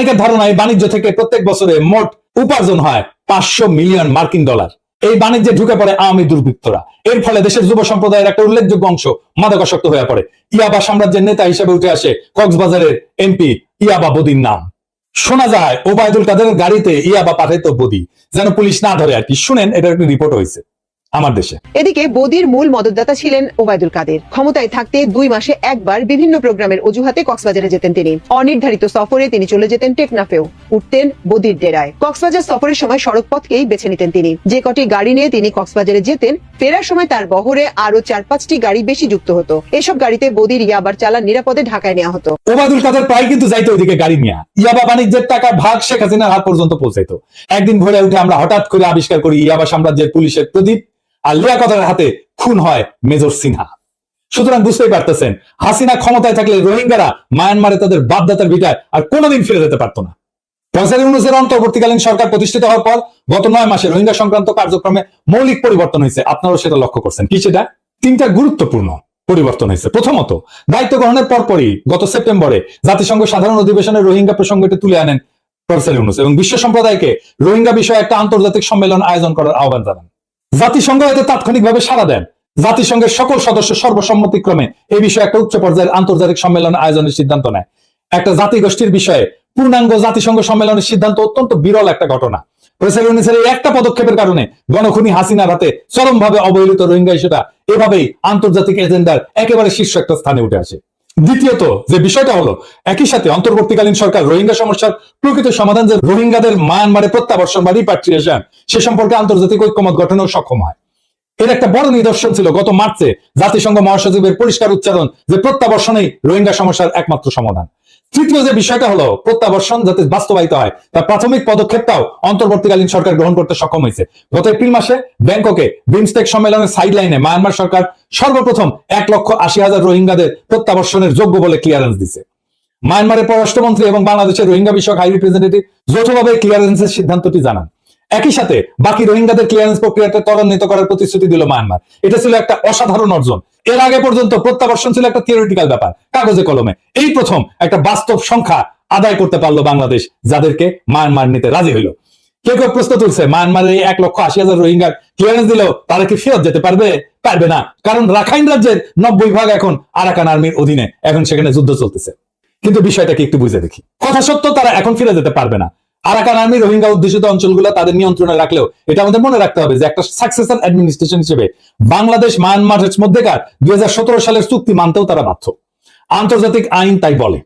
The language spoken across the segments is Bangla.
অনেকের ধারণা এই বাণিজ্য থেকে প্রত্যেক বছরে মোট উপার্জন হয় পাঁচশো মিলিয়ন মার্কিন ডলার। এই বাণিজ্যে ঢুকে পড়ে আওয়ামী দুর্বৃত্তরা। এর ফলে দেশের যুব সম্প্রদায়ের একটা উল্লেখযোগ্য অংশ মাদকাসক্ত হয়ে পড়ে। ইয়াবা সাম্রাজ্যের নেতা হিসেবে উঠে আসে কক্সবাজারের এমপি ইয়াবা বদির নাম। শোনা যায়, ওবায়দুল কাদেরের গাড়িতে ইয়াবা পাঠাইতো বদি, যেন পুলিশ না ধরে আর কি। শুনেন এটা একটা রিপোর্ট হয়েছে। আমার দেশে। এদিকে বদির মূল মদতদাতা ছিলেন ওবায়দুল কাদের। ক্ষমতায় থাকতে দুই মাসে একবার বিভিন্ন প্রোগ্রামের অজুহাতে কক্সবাজারে যেতেন তিনি। অনির্ধারিত সফরে তিনি চলে যেতেন টেকনাফেও। উঠতেন বদির ডেরায়। কক্সবাজার সফরের সময় সড়ক পথকেই বেছে নিতেন তিনি। যে কটি গাড়ি নিয়ে তিনি কক্সবাজারে যেতেন ফেরার সময় তার বহরে আরও চার পাঁচটি গাড়ি বেশি যুক্ত হতো। এসব গাড়িতে বদির ইয়াবার চালান নিরাপদে ঢাকায় নেওয়া হতো। ওবায়দুল কাদের প্রায় কিন্তু যাইতো ওইদিকে গাড়ি নিয়ে। ইয়াবা বাণিজ্যের টাকা ভাগ শেখ হাসিনার হাত পর্যন্ত পৌঁছাইতো। একদিন ভোরে উঠে আমরা হঠাৎ করে আবিষ্কার করি ইয়াবা সাম্রাজ্যের পুলিশের প্রদীপ। আর লিয়াকতের হাতে খুন হয় মেজর সিনহা। সুতরাং বুঝতেই পারতেছেন, হাসিনা ক্ষমতায় থাকলে রোহিঙ্গারা মায়ানমারে তাদের বাপদাতার ভিটায় আর কোনোদিন ফিরে যেতে পারতো না। প্রফেসর ইউনুসের অন্তর্বর্তীকালীন সরকার প্রতিষ্ঠিত হওয়ার পর গত নয় মাসে রোহিঙ্গা সংক্রান্ত কার্যক্রমে মৌলিক পরিবর্তন হয়েছে। আপনারাও সেটা লক্ষ্য করছেন কি সেটা? তিনটা গুরুত্বপূর্ণ পরিবর্তন হয়েছে। প্রথমত, দায়িত্ব গ্রহণের পরপরই গত সেপ্টেম্বরে জাতিসংঘ সাধারণ অধিবেশনে রোহিঙ্গা প্রসঙ্গটি তুলে আনেন প্রফেসর ইউনুস এবং বিশ্ব সম্প্রদায়কে রোহিঙ্গা বিষয়ে একটা আন্তর্জাতিক সম্মেলন আয়োজন করার আহ্বান জানান। জাতিসংঘ এতে তাৎক্ষণিকভাবে সাড়া দেন। জাতিসংঘের সকল সদস্য সর্বসম্মতিক্রমে এই বিষয়ে একটা উচ্চ পর্যায়ের আন্তর্জাতিক সম্মেলন আয়োজনের সিদ্ধান্ত নেয়। একটা জাতিগোষ্ঠীর বিষয়ে পূর্ণাঙ্গ জাতিসংঘ সম্মেলনের সিদ্ধান্ত অত্যন্ত বিরল একটা ঘটনা। একটা পদক্ষেপের কারণে গণখুনি হাসিনার হাতে চরমভাবে অবহেলিত রোহিঙ্গা ইস্যুটা এভাবেই আন্তর্জাতিক এজেন্ডার একেবারে শীর্ষ একটা স্থানে উঠে আসে। দ্বিতীয়ত, যে বিষয়টা হলো, একই সাথে অন্তর্বর্তীকালীন সরকার রোহিঙ্গা সমস্যার প্রকৃত সমাধান যে রোহিঙ্গাদের মায়ানমারে প্রত্যাবর্ষণ বা রিপাট্রিয়েশন সে সম্পর্কে আন্তর্জাতিক ঐক্যমত গঠনেও সক্ষম হয়। এর একটা বড় নিদর্শন ছিল গত মার্চে জাতিসংঘ মহাসচিবের পরিষ্কার উচ্চারণ যে প্রত্যাবর্ষণেই রোহিঙ্গা সমস্যার একমাত্র সমাধান। তৃতীয় যে বিষয়টা হলো প্রত্যাবর্ষণ যাতে বাস্তবায়িত হয়, তার প্রাথমিক পদক্ষেপটাও অন্তর্বর্তীকালীন সরকার গ্রহণ করতে সক্ষম হয়েছে। গত এপ্রিল মাসে ব্যাংককে বিমস্টেক সম্মেলনের সাইডলাইনে মায়ানমার সরকার সর্বপ্রথম এক লক্ষ আশি হাজার রোহিঙ্গাদের প্রত্যাবর্ষণের যোগ্য বলে ক্লিয়ারেন্স দিছে। মায়ানমারের পররাষ্ট্রমন্ত্রী এবং বাংলাদেশের রোহিঙ্গা বিষয়ক হাই রিপ্রেজেন্টেটিভ যৌথভাবে ক্লিয়ারেন্সের সিদ্ধান্তটি জানান। একই সাথে বাকি রোহিঙ্গাদের ক্লিয়ারেন্স প্রক্রিয়াটা ত্বরান্বিত করার প্রতিশ্রুতি দিল মায়ানমার। এটা ছিল একটা অসাধারণ অর্জন। এর আগে পর্যন্ত প্রত্যাবর্ষণ ছিল একটা থিওরিটিক্যাল ব্যাপার, কাগজে কলমে। এই প্রথম একটা বাস্তব সংখ্যা আদায় করতে পারল বাংলাদেশ, যাদেরকে মায়ানমার নিতে রাজি হইল। কেউ কেউ প্রশ্ন তুলছে মায়ানমারের এক লক্ষ আশি হাজার রোহিঙ্গার ক্লিয়ারেন্স দিল, তারা কি ফেরত যেতে পারবে? পারবে না, কারণ রাখাইন রাজ্যের নব্বই ভাগ এখন আরাকান আর্মির অধীনে, এখন সেখানে যুদ্ধ চলতেছে। কিন্তু বিষয়টাকে একটু বুঝে দেখি। কথা সত্য, তারা এখন ফিরে যেতে পারবে না। আরাকান আর্মি রোহিঙ্গা অধ্যুষিত অঞ্চলগুলো তাদের নিয়ন্ত্রণে রাখলেও এটা আমাদের মনে রাখতে হবে যে একটা সাকসেসর অ্যাডমিনিস্ট্রেশন হিসেবে বাংলাদেশ মায়ানমারের মধ্যেকার দুই সালের চুক্তি মানতেও তারা বাধ্য। আন্তর্জাতিক আইন তাই বলে।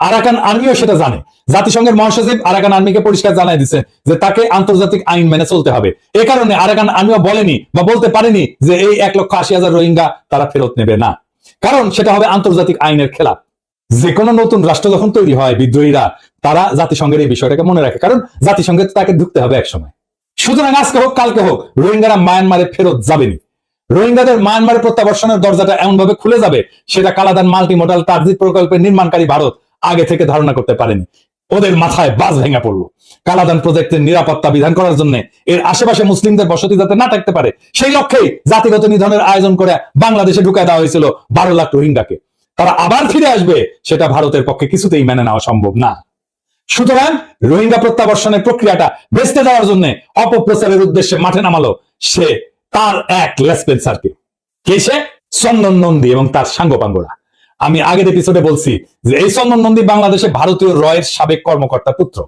আরাকান আর্মিও সেটা জানে। জাতিসংঘের মহাসচিব আরাকান আর্মিকে পরিষ্কার জানাই দিচ্ছে যে তাকে আন্তর্জাতিক আইন মেনে চলতে হবে। এ কারণে আরাকান আর্মিও বলেনি বা বলতে পারেনি যে এই এক লক্ষ আশি হাজার রোহিঙ্গা তারা ফেরত নেবে না। কারণ সেটা হবে আন্তর্জাতিক আইনের খেলাফ যে কোনো নতুন রাষ্ট্র যখন তৈরি হয়, বিদ্রোহীরা, তারা জাতিসংঘের এই বিষয়টাকে মনে রাখে। কারণ জাতিসংঘে তাকে ঢুকতে হবে একসময়। সুতরাং আজকে হোক, কালকে হোক, রোহিঙ্গারা মায়ানমারে ফেরত যাবেনি। রোহিঙ্গাদের মায়ানমারে প্রত্যাবর্ষণের দরজাটা এমন ভাবে খুলে যাবে, সেটা কালাদান মাল্টি মডাল তারজিদ প্রকল্পের নির্মাণকারী ভারত আগে থেকে ধারণা করতে পারেনি। ওদের মাথায় বাজ ভেঙে পড়ল। কালাদান প্রজেক্টের নিরাপত্তা বিধান করার জন্য এর আশেপাশে মুসলিমদের বসতি যাতে না থাকতে পারে, সেই লক্ষ্যেই জাতিগত নিধনের আয়োজন করে বাংলাদেশে ঢুকায় দেওয়া হয়েছিল বারো লাখ রোহিঙ্গাকে। তারা আবার ফিরে আসবে, সেটা ভারতের পক্ষে কিছুতেই মেনে নেওয়া সম্ভব না। সুতরাং রোহিঙ্গা প্রত্যাবর্ষণের প্রক্রিয়াটা বেচতে দেওয়ার জন্য অপপ্রচারের উদ্দেশ্যে মাঠে নামালো সে, তার এক লেসপেন্সারকে কে সে? চন্দন নন্দী এবং তার সাঙ্গপাঙ্গরা। আমি আগের এপিসোডে বলছি যে এই চন্দন নন্দী বাংলাদেশে ভারতীয় রয়ের সাবেক কর্মকর্তা পুত্র।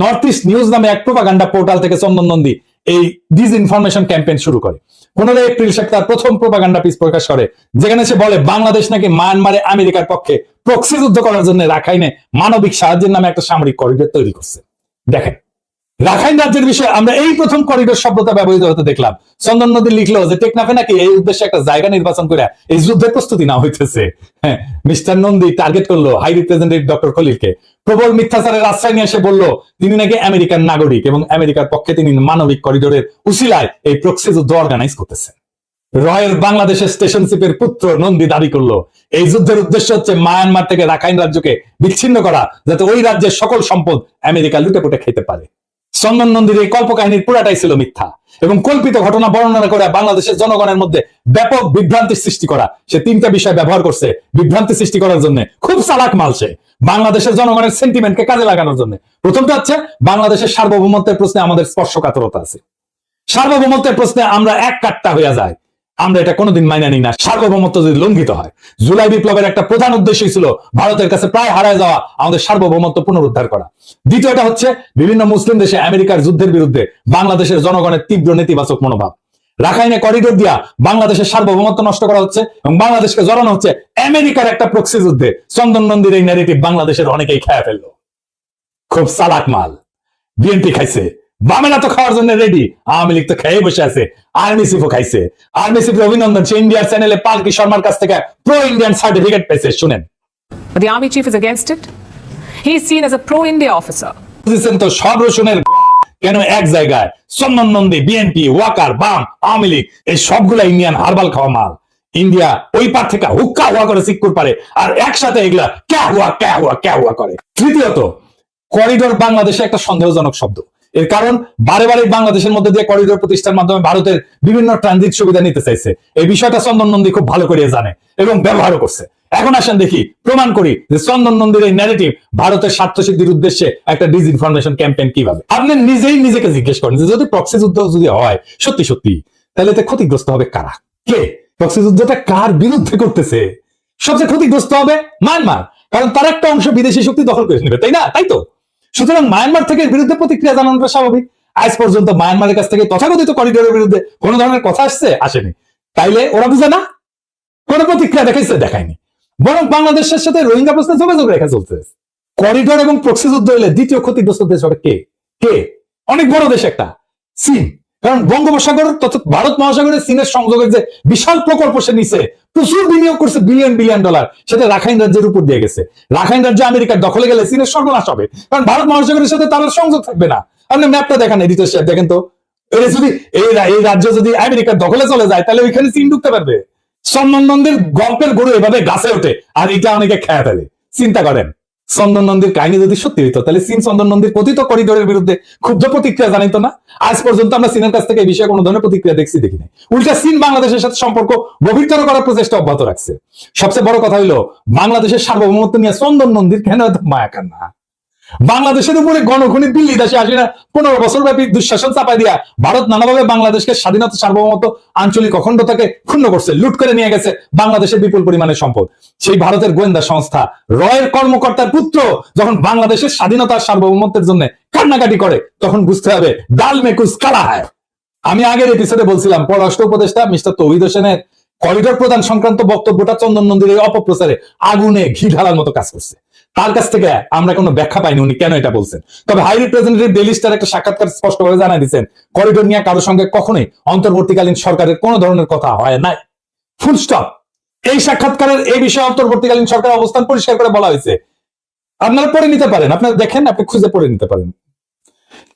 নর্থ ইস্ট নিউজ নামে এক প্রোপাগান্ডা পোর্টাল থেকে চন্দন নন্দী এই ডিজ ইনফরমেশন ক্যাম্পেইন শুরু করে। পনেরো এপ্রিল সে তার প্রথম প্রোপাগান্ডা পিস প্রকাশ করে, যেখানে সে বলে, বাংলাদেশ নাকি মায়ানমারে আমেরিকার পক্ষে প্রক্সি যুদ্ধ করার জন্য রাখাইনে মানবিক সাহায্যের নামে একটা সামরিক করিডোর তৈরি করছে। দেখেন রাখাইন রাজ্যের বিষয়ে আমরা এই প্রথম করিডোর শব্দটা ব্যবহৃত হতে দেখলাম। চন্দন নদী লিখলো যে টেকনাফে নাকি এই উদ্দেশ্যে একটা জায়গা নির্বাচন করে এই যুদ্ধের প্রস্তুতি না হইতেছে। হ্যাঁ মিস্টার নন্দী টার্গেট করল হাই রিপ্রেজেন্টেটিভ ডক্টর খলিলকে। প্রবল মিথ্যাচারের আশ্রয় নিয়ে এসে বলল, তিনি নাকি আমেরিকান নাগরিক এবং আমেরিকার পক্ষে তিনি মানবিক করিডোরের উসিলায় এই প্রক্সি যুদ্ধ অর্গানাইজ করতেছেন। রয়ের বাংলাদেশের স্টেশনশিপের পুত্র নন্দী দাবি করল, এই যুদ্ধের উদ্দেশ্য হচ্ছে মায়ানমার থেকে রাখাইন রাজ্যকে বিচ্ছিন্ন করা, যাতে ওই রাজ্যের সকল সম্পদ আমেরিকা লুটে পুটে খেতে পারে। চন্দন নন্দীর এই কল্পকাহিনীর পুরাটাই ছিল মিথ্যা এবং কল্পিত ঘটনা বর্ণনা করে বাংলাদেশের জনগণের মধ্যে ব্যাপক বিভ্রান্তি সৃষ্টি করা। সে তিনটা বিষয় ব্যবহার করছে বিভ্রান্তি সৃষ্টি করার জন্য। খুব চালাক মাল সে। বাংলাদেশের জনগণের সেন্টিমেন্টকে কাজে লাগানোর জন্য। প্রথমটা হচ্ছে, বাংলাদেশের সার্বভৌমত্বের প্রশ্নে আমাদের স্পর্শকাতরতা আছে। সার্বভৌমত্বের প্রশ্নে আমরা এক কাট্টা হইয়া যায় আমরা এটা কোনোদিন মাইনা নিই না। সার্বভৌমত্ব যদি লঙ্ঘিত হয়, জুলাই বিপ্লবের একটা প্রধান উদ্দেশ্যই ছিল ভারতের কাছে প্রায় হারায় যাওয়া, আমাদের সার্বভৌমত্ব পুনরুদ্ধার করা। দ্বিতীয়টা হচ্ছে বিভিন্ন মুসলিম দেশে আমেরিকার যুদ্ধের বিরুদ্ধে বাংলাদেশের জনগণের তীব্র নেতিবাচক মনোভাব। রাখাইনে করিডোর দিয়া বাংলাদেশের সার্বভৌমত্ব নষ্ট করা হচ্ছে এবং বাংলাদেশকে জড়ানো হচ্ছে আমেরিকার একটা প্রক্সি যুদ্ধে। চন্দন নন্দীর এই ন্যারেটিভ বাংলাদেশের অনেকেই খেয়ে ফেলল। খুব চালাক মাল। বিএনপি খাইছে। বামেরা তো খাওয়ার জন্য রেডি আওয়ামী লীগ তো খেয়ে বসে আছে। আর্মি চিফও খাইছে। আর্মি চিফ অভিনন্দন সে ইন্ডিয়ার চ্যানেলে পালকি শর্মার কাছ থেকে প্রো ইন্ডিয়ান সার্টিফিকেট পেয়েছে শুনেন। But the army chief is against it. He is seen as a pro India officer. তো সব রসুনের কেন এক জায়গায়? চন্দন নন্দী বিএনপি ওয়াকার বাম আওয়ামী লীগ এই সবগুলা ইন্ডিয়ান হারবাল খাওয়া মাল। ইন্ডিয়া ওই পার থেকে হুক্কা হুয়া করে সিক্কুর পারে আর একসাথে এগুলা ক্যা হুয়া ক্যা হুয়া ক্যা হুয়া করে। তৃতীয়ত করিডোর বাংলাদেশে একটা সন্দেহজনক শব্দ। এর কারণ বারে বারে বাংলাদেশের মধ্যে দিয়ে করিডোর প্রতিষ্ঠার মাধ্যমে ভারতের বিভিন্ন ট্রানজিট সুবিধা নিতে চাইছে। এই বিষয়টা চন্দন নন্দী খুব ভালো করে জানে এবং ব্যবহারও করছে। এখন আসেন দেখি, প্রমাণ করি যে চন্দন নন্দীর এই ন্যারেটিভ ভারতের স্বার্থ সিদ্ধির উদ্দেশ্যে একটা ডিসইনফরমেশন ক্যাম্পেইন কীভাবে? আপনি নিজেই নিজেকে জিজ্ঞেস করেন যে যদি প্রক্সি যুদ্ধ যদি হয়, সত্যি সত্যি, তাহলে এতে ক্ষতিগ্রস্ত হবে কারা? কে? প্রক্সি যুদ্ধটা কার বিরুদ্ধে করতেছে? সবচেয়ে ক্ষতিগ্রস্ত হবে মায়ানমার। কারণ তার একটা অংশ বিদেশি শক্তি দখল করে নেবে, তাই না? তাই তো? সুতরাং মায়ানমার থেকে বিরুদ্ধে প্রতিক্রিয়া জানানোটা স্বাভাবিক। আজ পর্যন্ত মায়ানমারের কাছ থেকে তথাকথিত করিডোরের বিরুদ্ধে কোনো ধরনের কথা আসছে? আসেনি। তাইলে ওরা বুঝে না? কোন প্রতিক্রিয়া দেখাইছে? দেখায়নি। বরং বাংলাদেশের সাথে রোহিঙ্গা প্রশ্নে যোগাযোগ রেখা চলছে। করিডোর এবং প্রক্সি যুদ্ধ হলে দ্বিতীয় ক্ষতিগ্রস্ত দেশ হবে কে? কে? অনেক বড় দেশ একটা। চীন। কারণ বঙ্গোপসাগর তথা ভারত মহাসাগরের চীনের সংযোগের যে বিশাল প্রকল্প সে নিছে, প্রচুর বিনিয়োগ করছে বিলিয়ন বিলিয়ন ডলার সেটা রাখাইন রাজ্যের উপর দিয়ে গেছে। রাখাইন রাজ্য আমেরিকার দখলে গেলে চীনের সর্বনাশ হবে। কারণ ভারত মহাসাগরের সাথে তার সংযোগ থাকবে না। আপনি ম্যাপটা দেখান এডিটর সাহেব, দেখেন তো? এটা যদি, এই রাজ্য যদি আমেরিকার দখলে চলে যায়, তাহলে ওইখানে চীন ঢুকতে পারবে। চন্দন নন্দীর গল্পের গরু এভাবে গাছে ওঠে, আর এটা অনেকে খেয়ে ফেলে। চিন্তা করেন। চন্দন নন্দীর কাহিনী যদি সত্যি হইতো, তাহলে চীন চন্দন নন্দীর কথিত করিডোরের বিরুদ্ধে ক্ষুব্ধ প্রতিক্রিয়া জানাইতো না। আজ পর্যন্ত আমরা চীনের কাছ থেকে এই বিষয়ে কোনো ধরনের প্রতিক্রিয়া দেখছি, দেখি নাই। উল্টা চীন বাংলাদেশের সাথে সম্পর্ক গভীরতর করার প্রচেষ্টা অব্যাহত রাখছে। সবচেয়ে বড় কথা হইল, বাংলাদেশের সার্বভৌমত্ব নিয়ে চন্দন নন্দীর কেন এত মায়া কান্না? বাংলাদেশের উপরে গণখনি দিল্লি দেশে আসে না। পনেরো বছর ব্যাপী দুঃশাসন চাপাই দিয়া ভারত নানাভাবে বাংলাদেশকে স্বাধীনতা সার্বভৌমত্ব আঞ্চলিক অখণ্ডতাকে ক্ষুণ্ণ করছে, লুট করে নিয়ে গেছে বাংলাদেশের বিপুল পরিমাণের সম্পদ। সেই ভারতের গোয়েন্দা সংস্থা রয়ের কর্মকর্তার পুত্র যখন বাংলাদেশের স্বাধীনতার সার্বভৌমত্বের জন্য কান্নাকাটি করে, তখন বুঝতে হবে ডাল মেকুস কালা হয়। আমি আগের এপিসোডে বলছিলাম, পররাষ্ট্র উপদেষ্টা মিস্টার তৌহিদ হোসেনের করিডোর প্রদান সংক্রান্ত বক্তব্যটা চন্দন নন্দীর অপপ্রচারে আগুনে ঘি ঢালার মতো কাজ করছে। তার কাছ থেকে আমরা কোনো ব্যাখ্যা পাইনি, উনি কেন এটা বলছেন? তবে হাই রিপ্রেজেন্টেটিভ ডেলি স্টার একটা সাক্ষাৎকার স্পষ্টভাবে জানাই দিচ্ছেন করিডোর নিয়ে কারোর সঙ্গে কখনোই অন্তর্বর্তীকালীন সরকারের কোনো ধরনের কথা হয় নাই। ফুল স্টপ এই সাক্ষাৎকারের এই বিষয়ে অন্তর্বর্তীকালীন সরকারের অবস্থান পরিষ্কার করে বলা হয়েছে। আপনারা পড়ে নিতে পারেন, আপনারা দেখেন, আপনি খুঁজে পড়ে নিতে পারেন।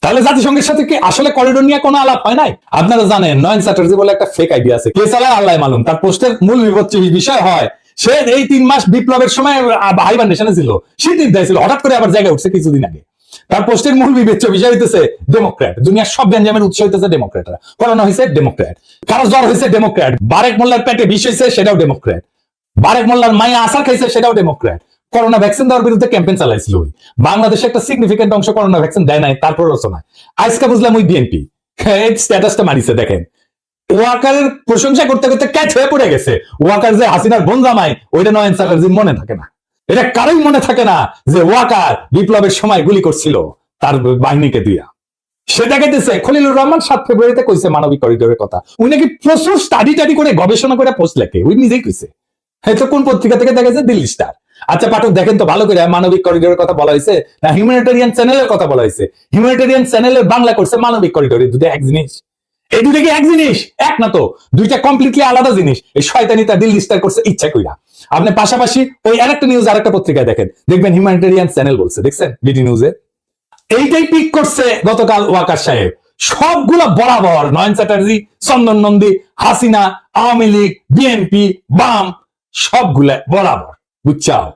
তাহলে জাতিসংঘের সাথে কি আসলে করিডোর নিয়ে কোনো আলাপ হয় নাই? আপনারা জানেন, নয়ন চ্যাটার্জি বলে একটা ফেক আইডিয়া আছে। কে চালায়? আল্লাহ মালুম তার পোস্টের মূল বিপত্তি বিষয় হয় সে এই তিন মাস বিপ্লবের সময় হাইবার নেশনে ছিল। শীত নির্দায় ছিল, হঠাৎ করে আবার জায়গায় উঠছে কিছুদিন আগে। তার পোস্টের মূল বিবেচ্য বিষয় হইতেছে ডেমোক্র্যাট। দুনিয়ার সব গ্যাঞ্জামের উৎস হইতেছে ডেমোক্র্যাটরা। করোনা হয়েছে ডেমোক্র্যাট। কারও জ্বর হয়েছে ডেমোক্র্যাট। বারেক মোল্লার পেটে বিষ হয়েছে সেটাও ডেমোক্র্যাট। বারেক মোল্লার মায়া আসার খাইছে, সেটাও ডেমোক্র্যাট। করোনা ভ্যাকসিন দেওয়ার বিরুদ্ধে ক্যাম্পেইন চালাইছিল ওই। বাংলাদেশে একটা সিগনিফিকেন্ট অংশ করোনা ভ্যাকসিন দেয় নাই তারপর রচনায়। আজকে বুঝলাম ওই বিএনপি। স্ট্যাটাসটা মারিছে, দেখেন। ওয়াকারের প্রশংসা করতে করতে ক্যাচ হয়ে পড়ে গেছে। ওয়াকার যে হাসিনার বোন জামাই, ওইটা নয়ন চ্যাটার্জির মনে থাকে না। এটা কারোই মনে থাকে না যে ওয়াকার বিপ্লবের সময় গুলি করছিল তার বাহিনীকে দিয়া। সে দেখাইতেছে, খলিলুর রহমান সাত ফেব্রুয়ারিতে কইছে মানবিক করিডোরের কথা। উনি নাকি প্রচুর স্টাডি টাডি করে গবেষণা করে পোস্ট লেখে। উনি নিজেই কইছে। হয়তো কোন পত্রিকা থেকে দেখেছে দিল্লি স্টার আচ্ছা পাঠক, দেখেন তো ভালো করে মানবিক করিডোরের কথা বলা হয়েছে না হিউম্যানিটেরিয়ান চ্যানেলের কথা বলা হয়েছে হিউম্যানিটেরিয়ান চ্যানেলের বাংলা করছে মানবিক করিডোর। দুটো এক জিনিস। এই দুটো কি এক জিনিস? এক না তো। দুইটা কমপ্লিটলি আলাদা জিনিস। এই শয়তানিটা দিল্লি স্টার করছে ইচ্ছা কইরা। আপনি পাশাপাশি ওই আরেকটা নিউজ আরেকটা পত্রিকায় দেখেন। দেখবেন হিউম্যানিটেরিয়ান চ্যানেল বলছে, দেখছেন? বিডি নিউজে এইটাই পিক করছে গতকাল ওয়াকার সাহেব। সবগুলা বরাবর, নয়ন চ্যাটার্জি, চন্দন নন্দী, হাসিনা, আওয়ামী লীগ, বিএনপি, বাম, সবগুলা বরাবর। বুঝছাও?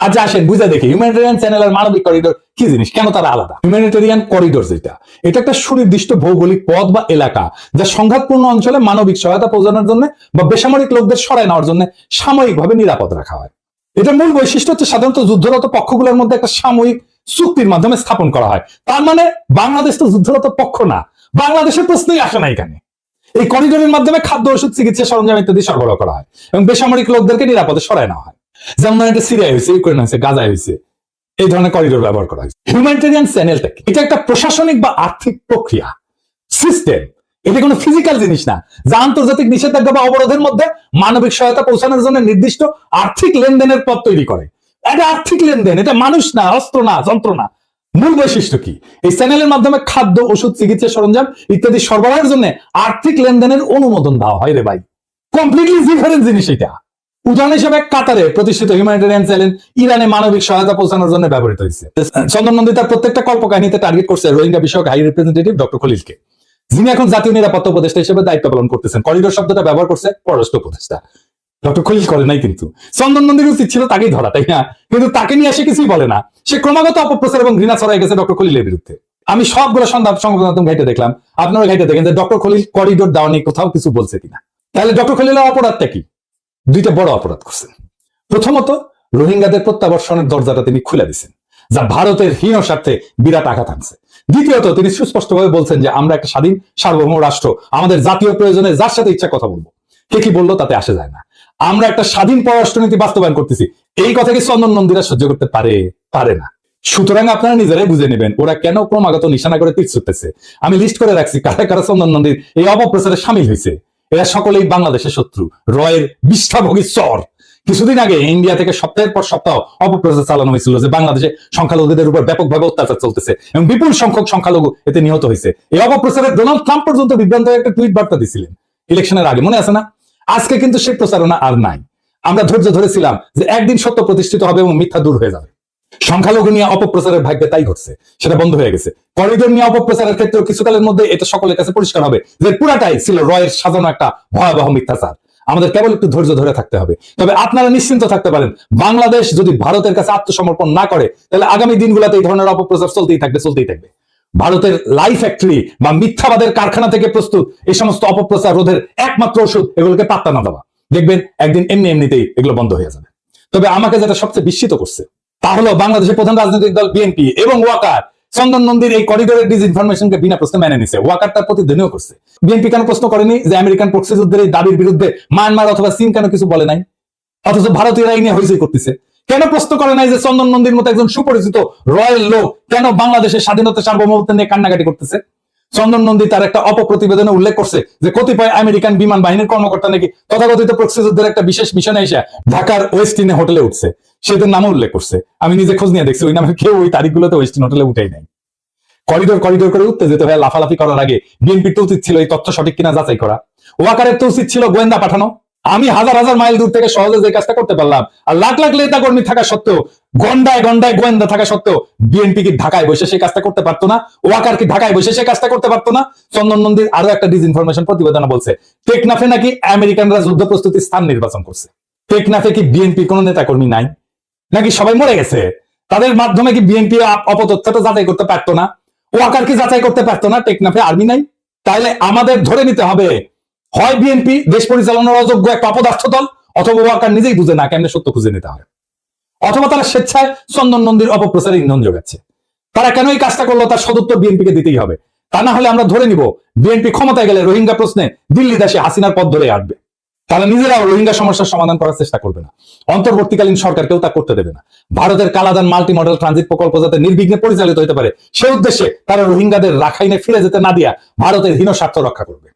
আচ্ছা আসেন বুঝে দেখি। হিউম্যানিটেরিয়ান চ্যানেল আর মানবিক করিডোর কি জিনিস? কেন তারা আলাদা? হিউম্যানিটেরিয়ান করিডোর যেটা, এটা একটা সুনির্দিষ্ট ভৌগোলিক পথ বা এলাকা যা সংঘাতপূর্ণ অঞ্চলে মানবিক সহায়তা পৌঁছানোর জন্য বা বেসামরিক লোকদের সরায় নেওয়ার জন্য সাময়িকভাবে নিরাপদ রাখা হয়। এটা মূল বৈশিষ্ট্য হচ্ছে সাধারণত যুদ্ধরত পক্ষগুলোর মধ্যে একটা সাময়িক চুক্তির মাধ্যমে স্থাপন করা হয়। তার মানে বাংলাদেশ তো যুদ্ধরত পক্ষ না। বাংলাদেশের প্রশ্নই আসে না এখানে। এই করিডোরের মাধ্যমে খাদ্য, ওষুধ, চিকিৎসা সরঞ্জাম ইত্যাদি সরবরাহ করা হয় এবং বেসামরিক লোকদেরকে নিরাপদে সরায় নেওয়া হয়। যেমন এটা সিরিয়ায় হয়েছে, ইউক্রেন হয়েছে গাজায় হয়েছে। এই ধরনের করিডোর ব্যবহার করা হয়েছে। হিউম্যানিটেরিয়ান চ্যানেলটা কি? এটা একটা প্রশাসনিক বা আর্থিক প্রক্রিয়া। সিস্টেম এটা কোনো ফিজিক্যাল জিনিস না। যা আন্তর্জাতিক নিষেধাজ্ঞা বা অবরোধের মধ্যে মানবিক সহায়তা পৌঁছানোর জন্য নির্দিষ্ট আর্থিক লেনদেনের পথ তৈরি করে। এটা আর্থিক লেনদেন। এটা মানুষ না, অস্ত্র না, যন্ত্র না। মূল বৈশিষ্ট্য কি? এই চ্যানেলের মাধ্যমে খাদ্য, ওষুধ, চিকিৎসা সরঞ্জাম ইত্যাদি সরবরাহের জন্য আর্থিক লেনদেনের অনুমোদন দেওয়া হয় রে ভাই। কমপ্লিটলি ডিফারেন্ট জিনিস এটা। উদাহরণ হিসেবে কাতারে প্রতিষ্ঠিত হিউম্যানিটেরিয়ান চ্যানেল ইরানে মানবিক সহায়তা পৌঁছানোর জন্য ব্যবহৃত হয়েছে। চন্দন নন্দী তার প্রত্যেকটা কল্পকাহিনীতে টার্গেট করছে রোহিঙ্গা বিষয়ক হাই রিপ্রেজেন্টেটিভ ডক্টর খলিলকে। যিনি এখন জাতীয় নিরাপত্তা উপদেষ্টা হিসেবে দায়িত্ব পালন করতেছেন। করিডোর শব্দটা ব্যবহার করছে পররাষ্ট্র উপদেষ্টা। ডক্টর খলিল করে নাই কিন্তু। চন্দন নন্দীর উচিত ছিল তাকেই ধরা, তাই না? কিন্তু তাকে নিয়ে এসে কিছুই বলে না। সে ক্রমাগত অপপ্রচার এবং ঘৃণা ছড়াই গেছে ডক্টর খলিলের বিরুদ্ধে। আমি সবগুলো সংবাদ সংবাদ ঘাইতে দেখলাম। আপনারা ঘাইতে দেখেন যে ডক্টর খলিল করিডোর দেওয়া নিয়ে কোথাও কিছু বলছে কিনা। তাহলে ডক্টর খলিলের অপরাধটা কি? দুইটা বড় অপরাধ করছেন। প্রথমত, রোহিঙ্গাদের প্রত্যাবর্ষণের দরজাটা তিনি খুলে দিচ্ছেন যা ভারতের হীন স্বার্থে বিরাট আঘাত আনছে। দ্বিতীয়ত, তিনি সুস্পষ্টভাবে বলছেন যে, আমরা একটা স্বাধীন, সার্বভৌম রাষ্ট্র, আমাদের জাতীয় প্রয়োজনে যার সাথে ইচ্ছা কথা বলব। কে কি বলল তাতে আসে যায় না। আমরা একটা স্বাধীন পররাষ্ট্রনীতি বাস্তবায়ন করতেছি। এই কথা কি চন্দন নন্দীরা সহ্য করতে পারে? পারে না। সুতরাং আপনারা নিজেরাই বুঝে নেবেন, ওরা কেন ক্রমাগত নিশানা করে তীর ছুটতেছে। আমি লিস্ট করে রাখছি কারা কারা চন্দন নন্দীর এই অপপ্রচারে সামিল হয়েছে এরা সকলেই বাংলাদেশের শত্রু। রয়ের বিষ্ঠাভোগী চর। কিছুদিন আগে ইন্ডিয়া থেকে সপ্তাহের পর সপ্তাহ অপপ্রচার চালানো হয়েছিল যে বাংলাদেশে সংখ্যালঘুদের উপর ব্যাপকভাবে অত্যাচার চলতেছে এবং বিপুল সংখ্যক সংখ্যালঘু এতে নিহত হয়েছে। এই অপপ্রচারে ডোনাল্ড ট্রাম্প পর্যন্ত বিভ্রান্ত একটা টুইট বার্তা দিছিলেন ইলেকশনের আগে মনে আছে না? আজকে কিন্তু সেই প্রচারণা আর নাই। আমরা ধৈর্য ধরেছিলাম যে একদিন সত্য প্রতিষ্ঠিত হবে এবং মিথ্যা দূর হয়ে যাবে। সংখ্যালঘু নিয়ে অপপ্রচারের ভাগ্যে তাই ঘটছে, সেটা বন্ধ হয়ে গেছে। করিডোর নিয়ে অপপ্রচারের ক্ষেত্রে কিছুকালের মধ্যে এটা সকলের কাছে পরিষ্কার হবে যে পুরাটাই ছিল রয়ের সাজানো একটা ভয়াবহ মিথ্যাচার। আমাদের কেবল একটু ধৈর্য ধরে থাকতে হবে। তবে আপনারা নিশ্চিন্ত থাকতে পারেন, বাংলাদেশ যদি ভারতের কাছে আত্মসমর্পণ না করে, তাহলে আগামী দিনগুলোতে এই ধরনের অপপ্রচার চলতেই থাকবে চলতেই থাকবে। ভারতের লাই ফ্যাক্টরি বা মিথ্যাবাদের কারখানা থেকে প্রস্তুত এই সমস্ত অপপ্রচার রোধের একমাত্র ওষুধ, এগুলোকে পাত্তা না দেওয়া। দেখবেন একদিন এমনি এমনিতেই এগুলো বন্ধ হয়ে যাবে। তবে আমাকে যেটা সবচেয়ে বিস্মিত করছে তা হলো বাংলাদেশের প্রধান রাজনৈতিক দল বিএনপি এবং ওয়াকার। চন্দন নন্দীর এই করিডোরের ডিজ ইনফরমেশনকে বিনা প্রশ্নে মেনে নিছে। ওয়াকার তার প্রতিধ্বনিও করছে। বিএনপি কেন প্রশ্ন করেনি যে আমেরিকান প্রক্সি যুদ্ধের এই দাবির বিরুদ্ধে মায়ানমার অথবা চীন কেন কিছু বলে নাই? অথচ ভারতীয়রা এই নিয়ে হইচই করতেছে। কেন প্রশ্ন করে নাই যে চন্দন নন্দীর মতো একজন সুপরিচিত রয়্যাল লোক কেন বাংলাদেশের স্বাধীনতা সার্বভৌমত্ব নিয়ে কান্নাকাটি করতেছে? চন্দন নন্দী তার একটা অপপ্রতিবেদনে উল্লেখ করছে যে কতিপয় আমেরিকান বিমান বাহিনীর কর্মকর্তা নাকি তথাকথিত প্রক্সিযুদ্ধের একটা বিশেষ মিশনে এসে ঢাকার ওয়েস্টিনে হোটেলে উঠছে। সেদের নামও উল্লেখ করছে। আমি নিজে খোঁজ নিয়ে দেখছি, ওই নামে কেউ ওই তারিখগুলোতে ওয়েস্টিন হোটেলে উঠেই নাই। করিডোর করিডোর করে উঠতে যেতে হয় লাফালাফি করার আগে বিএনপির তো উচিত ছিল এই তথ্য সঠিক কিনা যাচাই করা। ওয়াকারের তো উচিত ছিল গোয়েন্দা পাঠানো। আমি হাজার হাজার মাইল দূর থেকে সহজে যে কাজটা করতে পারলাম। আর লাখ লাখ নেতা কর্মী থাকা সত্ত্বেও, গন্ডায় গন্ডায় গোয়েন্দা থাকা সত্ত্বেও, বিএনপি কি ঢাকায় বসে সেই কাজটা করতে পারতো না? ওয়াকার কি ঢাকায় বসে সেই কাজটা করতে পারতো না? চন্দন নন্দীর আরও একটা ডিসইনফরমেশন প্রতিবেদনে বলছে, টেকনাফে নাকি আমেরিকানরা যুদ্ধ প্রস্তুতির স্থান নির্বাচন করছে? টেকনাফে কি বিএনপি কোনো নেতা কর্মী নাই? নাকি সবাই মরে গেছে? তাদের মাধ্যমে কি বিএনপি অপতথ্যটা যাচাই করতে পারতো না? ওয়াকার কি যাচাই করতে পারতো না? টেকনাফে আর্মি নাই? তাহলে আমাদের ধরে নিতে হবে হয় বিএনপি দেশ পরিচালনার অযোগ্য একটা অপদার্থ দল, অথবা ওয়াকার নিজেই বুঝে না কেমনে সত্য খুঁজে নিতে হয়। অথবা তারা স্বেচ্ছায় চন্দন নন্দীর অপপ্রচারে ইন্ধন যোগাচ্ছে তারা কেন এই কাজটা করল তার সদুত্তর বিএনপিকে দিতেই হবে? তা না হলে আমরা ধরে নিব বিএনপি ক্ষমতায় গেলে রোহিঙ্গা প্রশ্নে দিল্লি দেশে হাসিনার পথ ধরে আসবে। তারা নিজেরাও রোহিঙ্গা সমস্যার সমাধান করার চেষ্টা করবে না। অন্তর্বর্তীকালীন সরকার কেউ তা করতে দেবে না। ভারতের কালাদান মাল্টি মডেল ট্রানজিট প্রকল্প যাতে নির্বিঘ্নে পরিচালিত হতে পারে, সে উদ্দেশ্যে তারা রোহিঙ্গাদের রাখাইনে ফিরে যেতে না দিয়া ভারতের হীন স্বার্থ রক্ষা করবে।